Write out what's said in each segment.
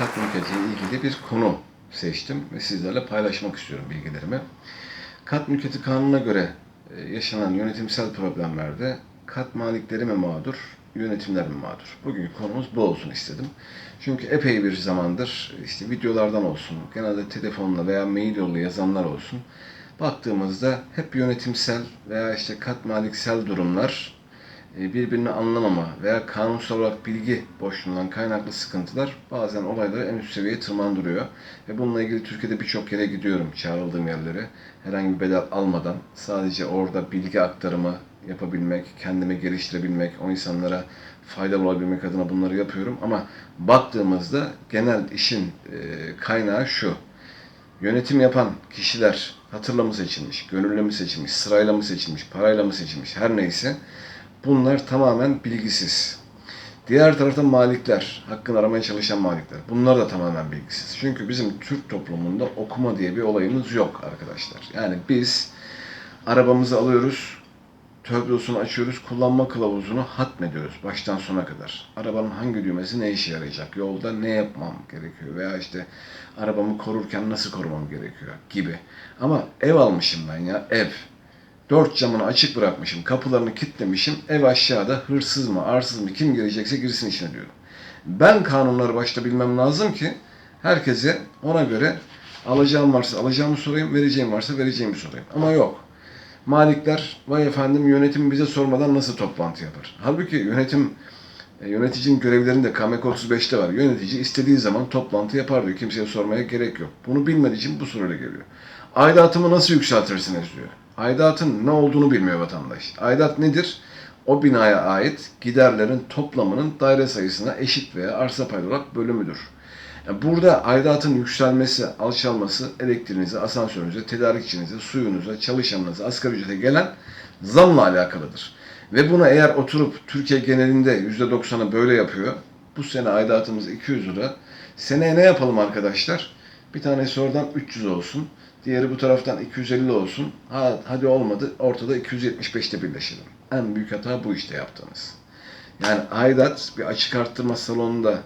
Merhabalar. Yine kat mülkiyetiyle ilgili bir konu seçtim ve sizlerle paylaşmak istiyorum bilgilerimi. Kat mülkiyeti kanununa göre e, yaşanan yönetimsel problemlerde kat malikleri mi mağdur, yönetimler mi mağdur? Bugünkü konumuz bu olsun istedim. Çünkü epey bir zamandır işte videolardan olsun, genelde telefonla veya mail yoluyla yazanlar olsun. Baktığımızda hep yönetimsel veya işte kat maliksel durumlar birbirini anlamama veya kanunsal olarak bilgi boşluğundan kaynaklı sıkıntılar bazen olayları en üst seviyeye tırmandırıyor. Ve bununla ilgili Türkiye'de birçok yere gidiyorum, çağrıldığım yerlere. Herhangi bir bedel almadan sadece orada bilgi aktarımı yapabilmek, kendimi geliştirebilmek, o insanlara faydalı olabilmek adına bunları yapıyorum. Ama baktığımızda genel işin e, kaynağı şu. Yönetim yapan kişiler hatırla mı seçilmiş, gönüllü mü seçilmiş, sırayla mı seçilmiş, parayla mı seçilmiş her neyse bunlar tamamen bilgisiz. Diğer tarafta malikler, hakkını aramaya çalışan malikler. Bunlar da tamamen bilgisiz. Çünkü bizim Türk toplumunda okuma diye bir olayımız yok arkadaşlar. Yani biz arabamızı alıyoruz, töbrosunu açıyoruz, kullanma kılavuzunu hatmediyoruz baştan sona kadar. Arabanın hangi düğmesi ne işe yarayacak, yolda ne yapmam gerekiyor veya işte arabamı korurken nasıl korumam gerekiyor gibi. Ama ev almışım ben ya, ev. Dört camını açık bırakmışım, kapılarını kilitlemişim, ev aşağıda hırsız mı, arsız mı, kim girecekse girsin içine diyorum. Ben kanunları başta bilmem lazım ki herkese ona göre alacağım varsa alacağımı sorayım, vereceğim varsa vereceğimi sorayım. Ama yok. Malikler, vay efendim yönetim bize sormadan nasıl toplantı yapar? Halbuki yönetim, e, yöneticinin görevlerinde KMK 35'te var. Yönetici istediği zaman toplantı yapar diyor. Kimseye sormaya gerek yok. Bunu bilmediği için bu soruyla geliyor. Aidatımı nasıl yükseltirsiniz diyor. Aidatın ne olduğunu bilmiyor vatandaş. Aidat nedir? O binaya ait giderlerin toplamının daire sayısına eşit veya arsa payı olarak bölümüdür. Yani burada aidatın yükselmesi, alçalması elektriğinize, asansörünüze, tedarikçinize, suyunuza, çalışanınıza, asgari ücrete gelen zamla alakalıdır. Ve bunu eğer oturup Türkiye genelinde %90'ı böyle yapıyor. Bu sene aidatımız 200 lira. Seneye ne yapalım arkadaşlar? Bir tanesi oradan 300 olsun. Diğeri bu taraftan 250 olsun. Ha, hadi olmadı. Ortada 275'te birleşelim. En büyük hata bu işte yaptığınız. Yani aidat bir açık arttırma salonunda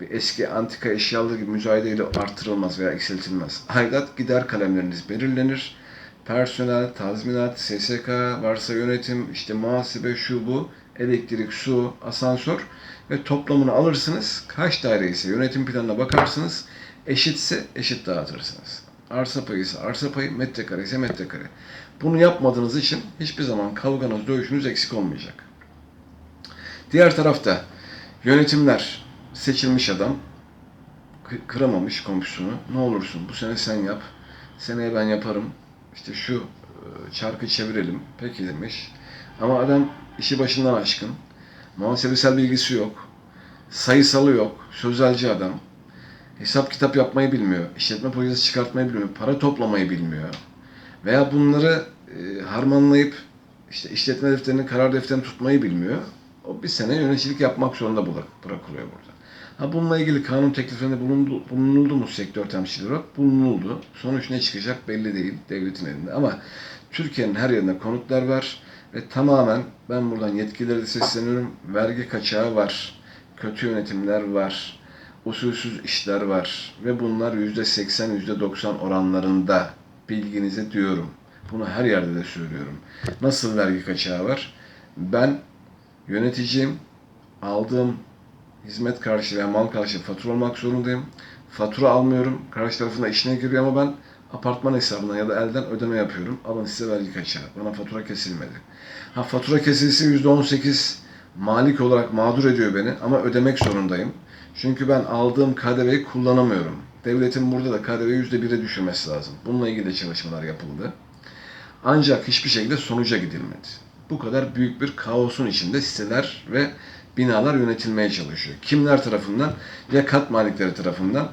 bir eski antika eşyaları gibi müzayedeyle artırılmaz veya eksiltilmez. Aidat gider kalemleriniz belirlenir. Personel, tazminat, SSK, varsa yönetim, işte muhasebe, şu bu, elektrik, su, asansör ve toplamını alırsınız. Kaç daire ise yönetim planına bakarsınız. Eşitse eşit dağıtırsınız. Arsa payı ise arsa payı, metrekare ise metrekare. Bunu yapmadığınız için hiçbir zaman kavganız, dövüşünüz eksik olmayacak. Diğer tarafta yönetimler seçilmiş adam kı- kıramamış komşusunu. Ne olursun bu sene sen yap. Seneye ben yaparım. İşte şu e, çarkı çevirelim. Peki demiş. Ama adam işi başından aşkın. Muhasebesel bilgisi yok. Sayısalı yok. Sözelci adam. Hesap kitap yapmayı bilmiyor. işletme projesi çıkartmayı bilmiyor. Para toplamayı bilmiyor. Veya bunları e, harmanlayıp işte işletme defterini, karar defterini tutmayı bilmiyor. O bir sene yöneticilik yapmak zorunda bırak- bırakılıyor burada. Ha bununla ilgili kanun tekliflerinde bulundu, bulunuldu mu sektör temsilcileri? Bulunuldu. Sonuç ne çıkacak belli değil devletin elinde. Ama Türkiye'nin her yerinde konutlar var ve tamamen ben buradan yetkililere de sesleniyorum. Vergi kaçağı var, kötü yönetimler var, usulsüz işler var ve bunlar %80, %90 oranlarında bilginize diyorum. Bunu her yerde de söylüyorum. Nasıl vergi kaçağı var? Ben yöneticiyim. Aldığım hizmet karşı veya mal karşı fatura olmak zorundayım. Fatura almıyorum. Karşı tarafında işine giriyor ama ben apartman hesabından ya da elden ödeme yapıyorum. Alın size vergi kaçağı. Bana fatura kesilmedi. Ha fatura kesilse %18 malik olarak mağdur ediyor beni ama ödemek zorundayım. Çünkü ben aldığım KDV'yi kullanamıyorum. Devletin burada da KDV'yi %1'e düşürmesi lazım. Bununla ilgili de çalışmalar yapıldı. Ancak hiçbir şekilde sonuca gidilmedi. Bu kadar büyük bir kaosun içinde siteler ve binalar yönetilmeye çalışıyor. Kimler tarafından? Ya kat malikleri tarafından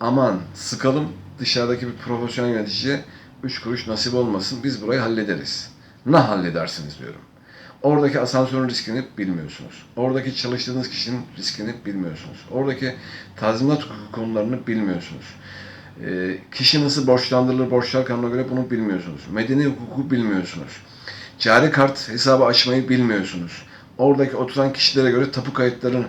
aman sıkalım dışarıdaki bir profesyonel yöneticiye 3 kuruş nasip olmasın biz burayı hallederiz. Ne halledersiniz diyorum. Oradaki asansörün riskini bilmiyorsunuz. Oradaki çalıştığınız kişinin riskini bilmiyorsunuz. Oradaki tazminat hukuku konularını bilmiyorsunuz. Ee, kişi nasıl borçlandırılır borçlar kanuna göre bunu bilmiyorsunuz. Medeni hukuku bilmiyorsunuz. Cari kart hesabı açmayı bilmiyorsunuz. Oradaki oturan kişilere göre tapu kayıtlarını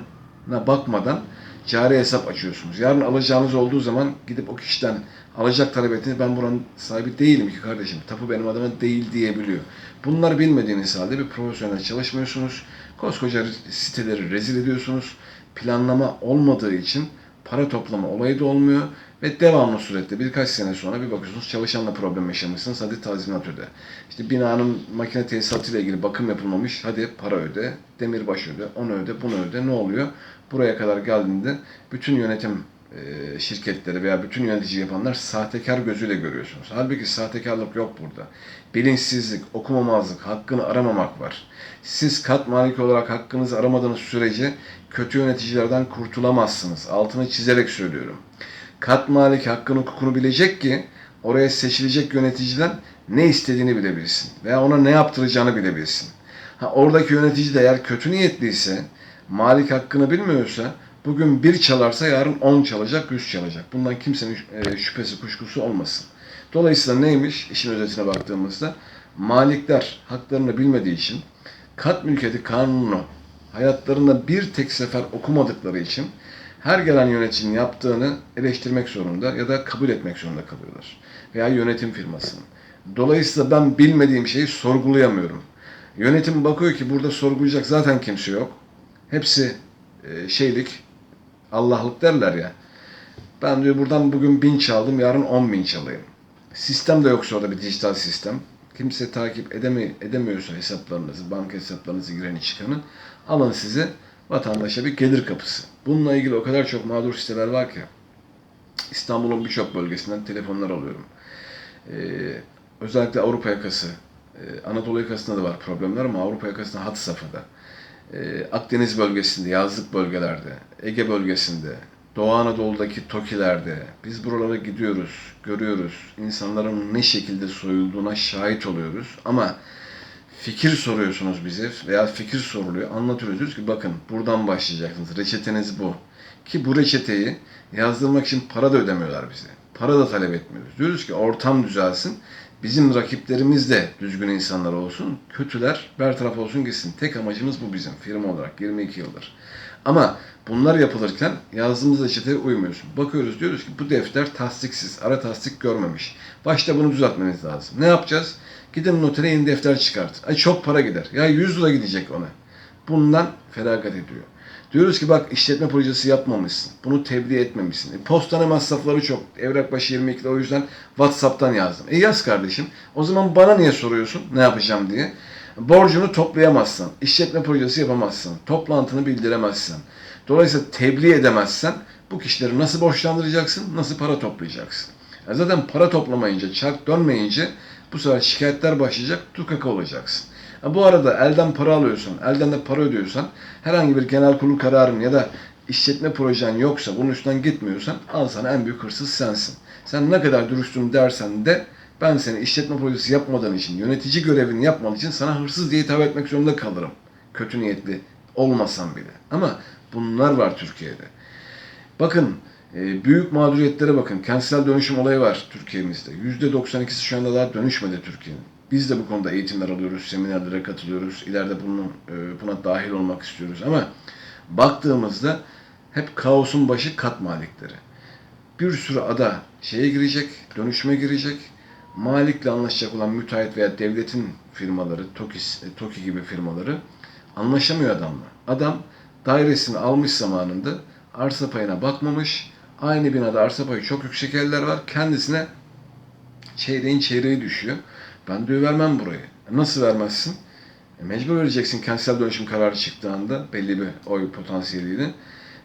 bakmadan cari hesap açıyorsunuz. Yarın alacağınız olduğu zaman gidip o kişiden alacak talep ettiğiniz ben buranın sahibi değilim ki kardeşim. Tapu benim adıma değil diyebiliyor. Bunları bilmediğiniz halde bir profesyonel çalışmıyorsunuz. Koskoca siteleri rezil ediyorsunuz. Planlama olmadığı için para toplama olayı da olmuyor ve devamlı surette birkaç sene sonra bir bakıyorsunuz çalışanla problem yaşamışsınız hadi tazminat öde. İşte binanın makine tesisatıyla ilgili bakım yapılmamış hadi para öde, demirbaş öde, onu öde, bunu öde ne oluyor? Buraya kadar geldiğinde bütün yönetim şirketleri veya bütün yönetici yapanlar sahtekar gözüyle görüyorsunuz. Halbuki sahtekarlık yok burada. Bilinçsizlik, okumamazlık, hakkını aramamak var. Siz kat maliki olarak hakkınızı aramadığınız sürece kötü yöneticilerden kurtulamazsınız. Altını çizerek söylüyorum. Kat malik hakkını hukukunu bilecek ki oraya seçilecek yöneticiden ne istediğini bilebilsin veya ona ne yaptıracağını bilebilsin. Ha, oradaki yönetici de eğer kötü niyetliyse, malik hakkını bilmiyorsa bugün bir çalarsa yarın on çalacak, yüz çalacak. Bundan kimsenin e, şüphesi, kuşkusu olmasın. Dolayısıyla neymiş işin özetine baktığımızda? Malikler haklarını bilmediği için kat mülkiyeti kanunu hayatlarında bir tek sefer okumadıkları için her gelen yöneticinin yaptığını eleştirmek zorunda ya da kabul etmek zorunda kalıyorlar. Veya yönetim firmasının. Dolayısıyla ben bilmediğim şeyi sorgulayamıyorum. Yönetim bakıyor ki burada sorgulayacak zaten kimse yok. Hepsi e, şeylik, Allah'lık derler ya. Ben diyor buradan bugün bin çaldım, yarın on bin çalayım. Sistem de yoksa orada bir dijital sistem. Kimse takip edemi edemiyorsa hesaplarınızı, banka hesaplarınızı gireni çıkanı alın size vatandaşa bir gelir kapısı. Bununla ilgili o kadar çok mağdur siteler var ki. İstanbul'un birçok bölgesinden telefonlar alıyorum. Ee, özellikle Avrupa yakası, e, Anadolu yakasında da var problemler ama Avrupa yakasında hat safhada. Ee, Akdeniz bölgesinde, yazlık bölgelerde, Ege bölgesinde, Doğu Anadolu'daki TOKİ'lerde biz buralara gidiyoruz, görüyoruz. İnsanların ne şekilde soyulduğuna şahit oluyoruz. Ama fikir soruyorsunuz bize veya fikir soruluyor. Anlatıyoruz diyoruz ki bakın buradan başlayacaksınız. Reçeteniz bu. Ki bu reçeteyi yazdırmak için para da ödemiyorlar bize. Para da talep etmiyoruz. Diyoruz ki ortam düzelsin. Bizim rakiplerimiz de düzgün insanlar olsun. Kötüler bertaraf olsun gitsin. Tek amacımız bu bizim firma olarak 22 yıldır. Ama bunlar yapılırken yazdığımız reçeteye uymuyorsun. Bakıyoruz diyoruz ki bu defter tasdiksiz, ara tasdik görmemiş. Başta bunu düzeltmeniz lazım. Ne yapacağız? Gidin notere yeni defter çıkart. Ay çok para gider. Ya 100 lira gidecek ona. Bundan feragat ediyor. Diyoruz ki bak işletme projesi yapmamışsın. Bunu tebliğ etmemişsin. E, postane masrafları çok. Evrak başı 22 lira o yüzden WhatsApp'tan yazdım. E yaz kardeşim. O zaman bana niye soruyorsun ne yapacağım diye. Borcunu toplayamazsan, işletme projesi yapamazsın, toplantını bildiremezsen, dolayısıyla tebliğ edemezsen bu kişileri nasıl borçlandıracaksın, nasıl para toplayacaksın? Ya zaten para toplamayınca, çark dönmeyince bu sefer şikayetler başlayacak, tukaka olacaksın. Ha, bu arada elden para alıyorsan, elden de para ödüyorsan, herhangi bir genel kurul kararın ya da işletme projen yoksa, bunun üstünden gitmiyorsan al sana en büyük hırsız sensin. Sen ne kadar dürüstüm dersen de ben seni işletme projesi yapmadığın için, yönetici görevini yapmadığın için sana hırsız diye hitap etmek zorunda kalırım. Kötü niyetli olmasam bile. Ama bunlar var Türkiye'de. Bakın e, büyük mağduriyetlere bakın. Kentsel dönüşüm olayı var Türkiye'mizde. %92'si şu anda daha dönüşmedi Türkiye'nin. Biz de bu konuda eğitimler alıyoruz, seminerlere katılıyoruz. İleride bunun, e, buna dahil olmak istiyoruz. Ama baktığımızda hep kaosun başı kat malikleri. Bir sürü ada şeye girecek, dönüşüme girecek. Malikle anlaşacak olan müteahhit veya devletin firmaları, TOKİ, TOKİ gibi firmaları anlaşamıyor adamla. Adam dairesini almış zamanında arsa payına bakmamış. Aynı binada arsa payı çok yüksek eller var. Kendisine çeyreğin çeyreği düşüyor. Ben diyor vermem burayı. E nasıl vermezsin? E mecbur vereceksin kentsel dönüşüm kararı çıktığında belli bir oy potansiyeliyle.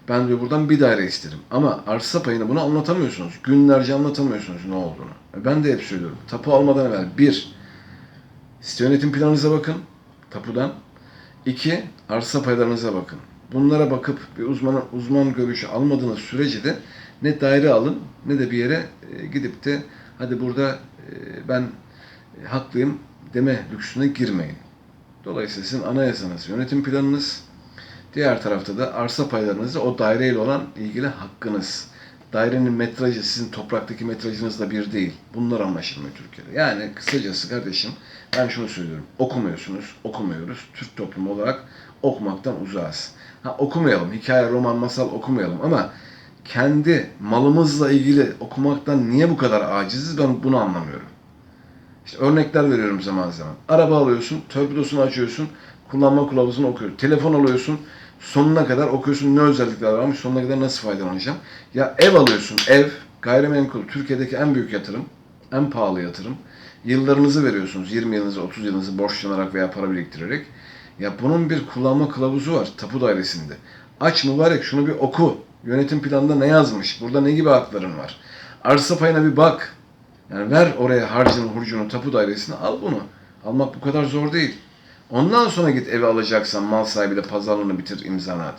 Ben diyor buradan bir daire isterim. Ama arsa payını bunu anlatamıyorsunuz. Günlerce anlatamıyorsunuz ne olduğunu. E ben de hep söylüyorum. Tapu almadan evvel bir, site yönetim planınıza bakın. Tapudan. İki, arsa paylarınıza bakın. Bunlara bakıp bir uzman, uzman görüşü almadığınız sürece de ne daire alın ne de bir yere e, gidip de hadi burada e, ben haklıyım deme lüksüne girmeyin. Dolayısıyla sizin anayasanız, yönetim planınız, diğer tarafta da arsa paylarınızı o daireyle olan ilgili hakkınız. Dairenin metrajı sizin topraktaki metrajınızla bir değil. Bunlar anlaşılmıyor Türkiye'de. Yani kısacası kardeşim ben şunu söylüyorum. Okumuyorsunuz, okumuyoruz. Türk toplumu olarak okumaktan uzağız. Ha, okumayalım, hikaye, roman, masal okumayalım ama kendi malımızla ilgili okumaktan niye bu kadar aciziz ben bunu anlamıyorum. İşte örnekler veriyorum zaman zaman. Araba alıyorsun, torpidosunu açıyorsun, kullanma kılavuzunu okuyorsun. Telefon alıyorsun, sonuna kadar okuyorsun ne özellikler varmış, sonuna kadar nasıl faydalanacağım. Ya ev alıyorsun, ev, gayrimenkul, Türkiye'deki en büyük yatırım, en pahalı yatırım. Yıllarınızı veriyorsunuz, 20 yılınızı, 30 yılınızı borçlanarak veya para biriktirerek. Ya bunun bir kullanma kılavuzu var tapu dairesinde. Aç mübarek şunu bir oku. Yönetim planında ne yazmış? Burada ne gibi hakların var? Arsa payına bir bak. Yani ver oraya harcını, hurcunu, tapu dairesine al bunu. Almak bu kadar zor değil. Ondan sonra git evi alacaksan mal sahibi de pazarlığını bitir, imzanı.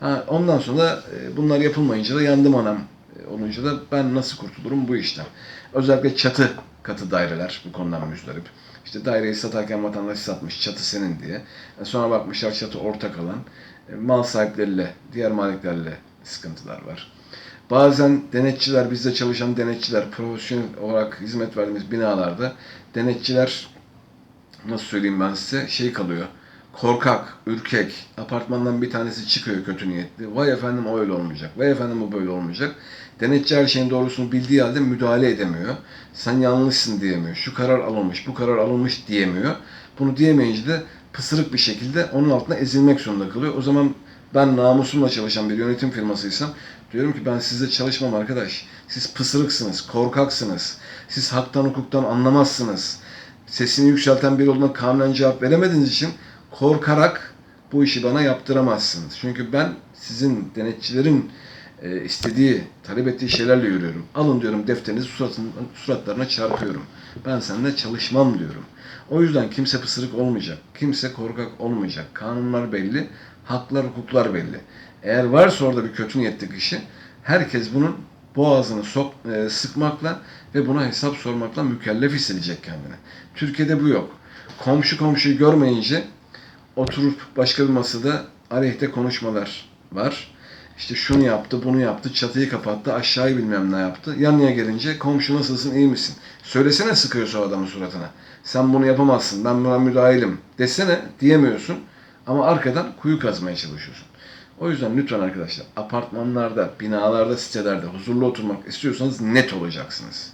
Ha, ondan sonra e, bunlar yapılmayınca da yandım anam e, olunca da ben nasıl kurtulurum bu işten. Özellikle çatı katı daireler bu konudan müzdarip. İşte daireyi satarken vatandaş satmış çatı senin diye. E, sonra bakmışlar çatı ortak alan. E, mal sahipleriyle, diğer maliklerle sıkıntılar var. Bazen denetçiler, bizde çalışan denetçiler, profesyonel olarak hizmet verdiğimiz binalarda denetçiler nasıl söyleyeyim ben size şey kalıyor. Korkak, ürkek, apartmandan bir tanesi çıkıyor kötü niyetli. Vay efendim o öyle olmayacak. Vay efendim bu böyle olmayacak. Denetçi her şeyin doğrusunu bildiği halde müdahale edemiyor. Sen yanlışsın diyemiyor. Şu karar alınmış, bu karar alınmış diyemiyor. Bunu diyemeyince de pısırık bir şekilde onun altına ezilmek zorunda kalıyor. O zaman ben namusumla çalışan bir yönetim firmasıysam diyorum ki ben sizle çalışmam arkadaş. Siz pısırıksınız, korkaksınız. Siz haktan hukuktan anlamazsınız. Sesini yükselten biri olduğuna kanunen cevap veremediğiniz için korkarak bu işi bana yaptıramazsınız. Çünkü ben sizin denetçilerin e, istediği, talep ettiği şeylerle yürüyorum. Alın diyorum defterinizi suratın, suratlarına çarpıyorum. Ben seninle çalışmam diyorum. O yüzden kimse pısırık olmayacak. Kimse korkak olmayacak. Kanunlar belli, haklar, hukuklar belli. Eğer varsa orada bir kötü niyetli kişi, herkes bunun boğazını sok, e, sıkmakla ve buna hesap sormakla mükellef hissedecek kendini. Türkiye'de bu yok. Komşu komşuyu görmeyince oturup başka bir masada aleyhte konuşmalar var. İşte şunu yaptı, bunu yaptı, çatıyı kapattı, aşağıyı bilmem ne yaptı. Yanına gelince komşu nasılsın, iyi misin? Söylesene sıkıyorsa adamın suratına. Sen bunu yapamazsın, ben buna müdahilim desene diyemiyorsun. Ama arkadan kuyu kazmaya çalışıyorsun. O yüzden lütfen arkadaşlar apartmanlarda, binalarda, sitelerde huzurlu oturmak istiyorsanız net olacaksınız.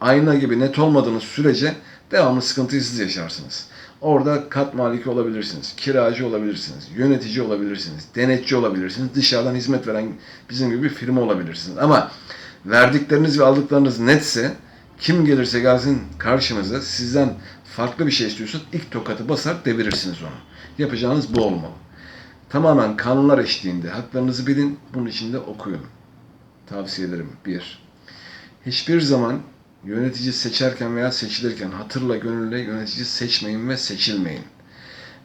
Ayna gibi net olmadığınız sürece devamlı sıkıntıyı siz yaşarsınız. Orada kat maliki olabilirsiniz, kiracı olabilirsiniz, yönetici olabilirsiniz, denetçi olabilirsiniz, dışarıdan hizmet veren bizim gibi bir firma olabilirsiniz. Ama verdikleriniz ve aldıklarınız netse kim gelirse gelsin karşınıza sizden farklı bir şey istiyorsa ilk tokatı basar devirirsiniz onu. Yapacağınız bu olmalı. Tamamen kanunlar eşliğinde haklarınızı bilin, bunun için de okuyun. Tavsiye ederim. Bir, hiçbir zaman yönetici seçerken veya seçilirken hatırla gönülle yönetici seçmeyin ve seçilmeyin.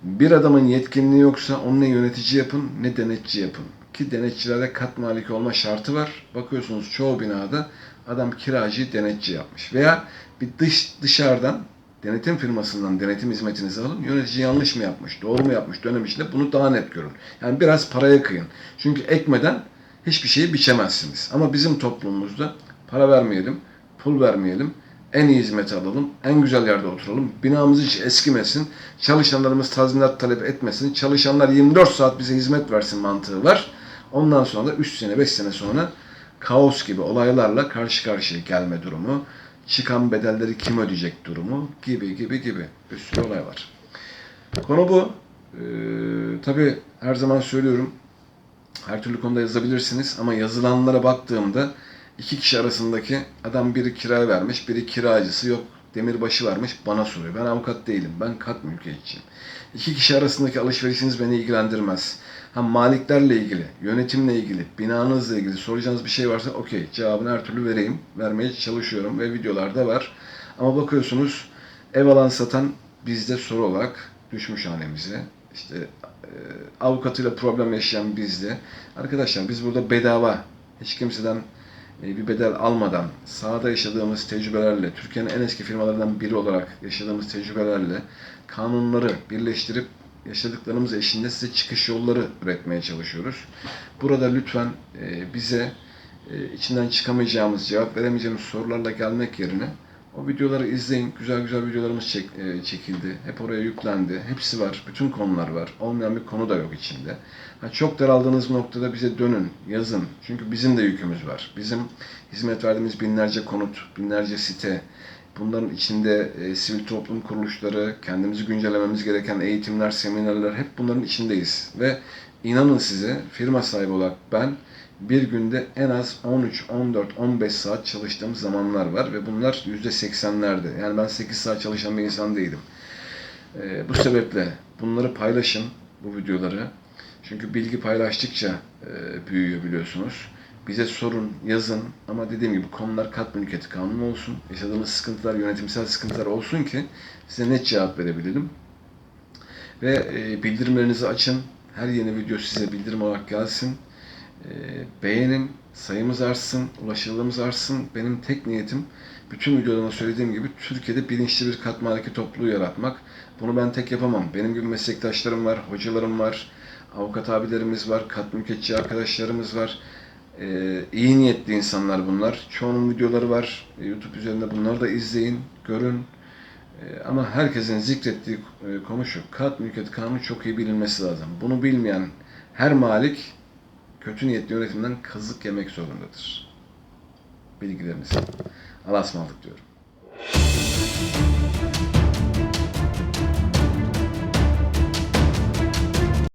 Bir adamın yetkinliği yoksa onu ne yönetici yapın ne denetçi yapın. Ki denetçilerde kat maliki olma şartı var. Bakıyorsunuz çoğu binada adam kiracıyı denetçi yapmış. Veya bir dış dışarıdan denetim firmasından denetim hizmetinizi alın. Yönetici yanlış mı yapmış, doğru mu yapmış dönem içinde bunu daha net görün. Yani biraz paraya kıyın. Çünkü ekmeden hiçbir şeyi biçemezsiniz. Ama bizim toplumumuzda para vermeyelim, pul vermeyelim, en iyi hizmeti alalım, en güzel yerde oturalım, binamız hiç eskimesin, çalışanlarımız tazminat talep etmesin, çalışanlar 24 saat bize hizmet versin mantığı var. Ondan sonra da 3 sene, 5 sene sonra kaos gibi olaylarla karşı karşıya gelme durumu, çıkan bedelleri kim ödeyecek durumu gibi gibi gibi bir sürü olay var. Konu bu. Ee, tabii her zaman söylüyorum her türlü konuda yazabilirsiniz ama yazılanlara baktığımda iki kişi arasındaki adam biri kira vermiş, biri kiracısı yok demirbaşı vermiş bana soruyor. Ben avukat değilim. Ben kat mülkiyetçiyim. İki kişi arasındaki alışverişiniz beni ilgilendirmez. Ha maliklerle ilgili, yönetimle ilgili, binanızla ilgili soracağınız bir şey varsa okey cevabını her türlü vereyim. Vermeye çalışıyorum ve videolarda var. Ama bakıyorsunuz ev alan satan bizde soru olarak düşmüş hanemize. İşte e, avukatıyla problem yaşayan bizde. Arkadaşlar biz burada bedava hiç kimseden e, bir bedel almadan sahada yaşadığımız tecrübelerle, Türkiye'nin en eski firmalarından biri olarak yaşadığımız tecrübelerle kanunları birleştirip yaşadıklarımız eşliğinde size çıkış yolları üretmeye çalışıyoruz. Burada lütfen e, bize e, içinden çıkamayacağımız, cevap veremeyeceğimiz sorularla gelmek yerine o videoları izleyin. Güzel güzel videolarımız çek, e, çekildi. Hep oraya yüklendi. Hepsi var. Bütün konular var. Olmayan bir konu da yok içinde. Ha, çok daraldığınız noktada bize dönün, yazın. Çünkü bizim de yükümüz var. Bizim hizmet verdiğimiz binlerce konut, binlerce site, bunların içinde e, sivil toplum kuruluşları, kendimizi güncellememiz gereken eğitimler, seminerler hep bunların içindeyiz. Ve inanın size firma sahibi olarak ben bir günde en az 13, 14, 15 saat çalıştığım zamanlar var ve bunlar %80'lerde. Yani ben 8 saat çalışan bir insan değilim. Ee, bu sebeple bunları paylaşın, bu videoları. Çünkü bilgi paylaştıkça e, büyüyor biliyorsunuz. Bize sorun, yazın ama dediğim gibi konular kat mülkiyeti kanunu olsun. Yaşadığımız sıkıntılar, yönetimsel sıkıntılar olsun ki size net cevap verebilelim. Ve e, bildirimlerinizi açın. Her yeni video size bildirim olarak gelsin. E, beğenin, sayımız artsın, ulaşılırlığımız artsın. Benim tek niyetim bütün videolarımda söylediğim gibi Türkiye'de bilinçli bir katmandaki topluluğu yaratmak. Bunu ben tek yapamam. Benim gibi meslektaşlarım var, hocalarım var, avukat abilerimiz var, kat mülkiyetçi arkadaşlarımız var. Ee, iyi niyetli insanlar bunlar. Çoğunun videoları var. Ee, YouTube üzerinde bunları da izleyin, görün. Ee, ama herkesin zikrettiği e, konu şu. Kat mülkiyet kanunu çok iyi bilinmesi lazım. Bunu bilmeyen her malik kötü niyetli yönetimden kazık yemek zorundadır. Bilgilerinizi. Allah'a ısmarladık diyorum.